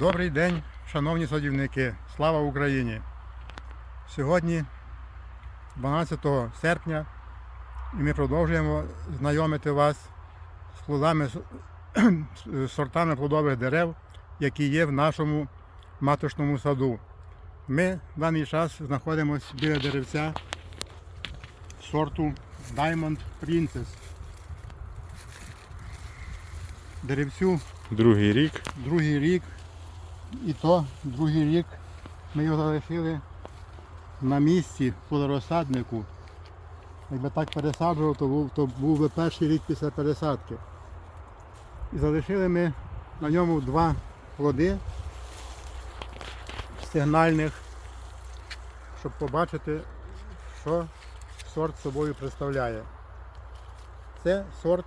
Добрий день, шановні садівники. Слава Україні! Сьогодні 12 серпня і ми продовжуємо знайомити вас з плодами, з сортами плодових дерев, які є в нашому маточному саду. Ми в даний час знаходимося біля деревця сорту Diamond Princess. Деревцю Другий рік. другий рік, і то другий рік ми його залишили на місці плодорозсаднику. Якби так пересаджував, то був, то був би перший рік після пересадки. І залишили ми на ньому два плоди сигнальних, щоб побачити, що сорт собою представляє. Це сорт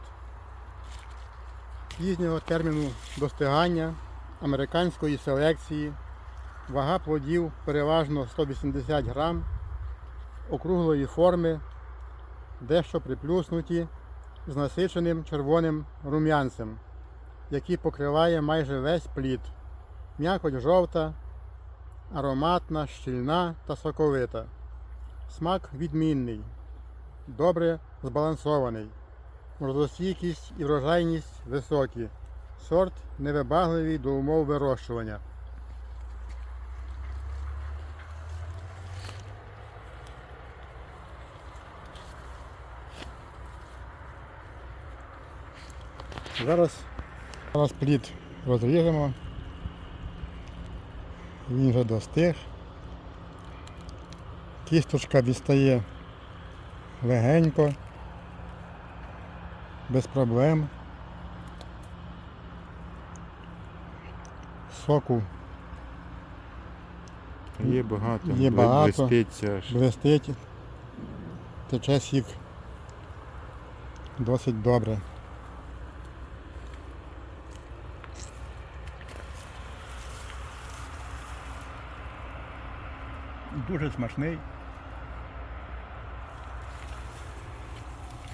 пізнього терміну достигання американської селекції. Вага плодів переважно 180 грам, округлої форми, дещо приплюснуті з насиченим червоним рум'янцем, який покриває майже весь плід. М'якоть жовта, ароматна, щільна та соковита. Смак відмінний, добре збалансований. Морозостійкість і врожайність високі. Сорт невибагливий до умов вирощування. Зараз, зараз плід розріжемо. Він вже достиг. Кісточка дістає легенько без проблем. Соку Є багато. Є багато. Блиститься аж. блистить, тече сік досить добре. Дуже смачний.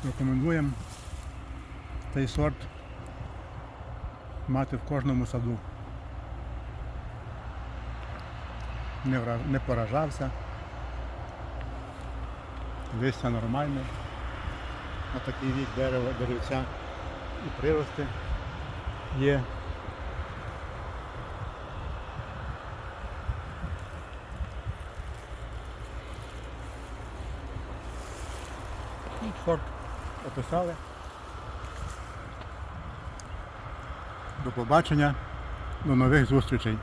Рекомендуємо цей сорт мати в кожному саду. Не, не поражався. Листя нормальне. На такий вік дерева, деревця і прирости є. Сорт описали. До побачення, до нових зустрічей.